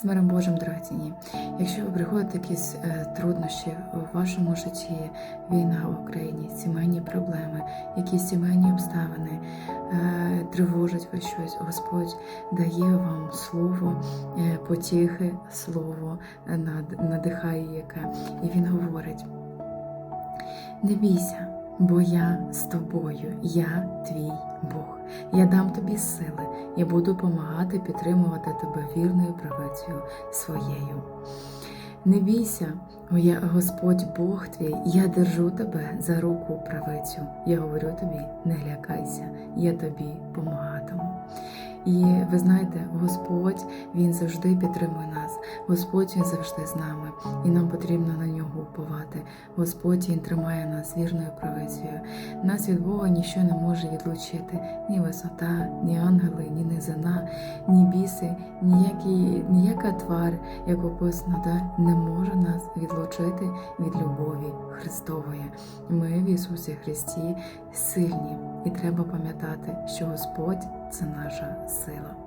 З миром Божим, дорогоцінні. Якщо ви приходите якісь е, труднощі в вашому житті, війна в Україні, сімейні проблеми, якісь сімейні обставини, е, тривожить вас щось, Господь дає вам слово е, потіхи, слово над- надихає яке, і Він говорить: не бійся, бо я з тобою, я твій Бог. Я дам тобі сили, я буду допомагати підтримувати тебе вірною правицею своєю. Не бійся, я Господь Бог твій, я держу тебе за руку правицю. Я говорю тобі, не лякайся, я тобі помагатиму. І ви знаєте, Господь Він завжди підтримує нас. Господь Він завжди з нами, і нам потрібно на нього уповати. Господь Він тримає нас вірною правицею. Нас від Бога ніщо не може відлучити, ні висота, ні ангели, ні низина, ні біси, ніякі, ніяка твар, як описано, да, не може нас відлучити від любові Христової. Ми в Ісусі Христі сильні, і треба пам'ятати, що Господь це наша сила.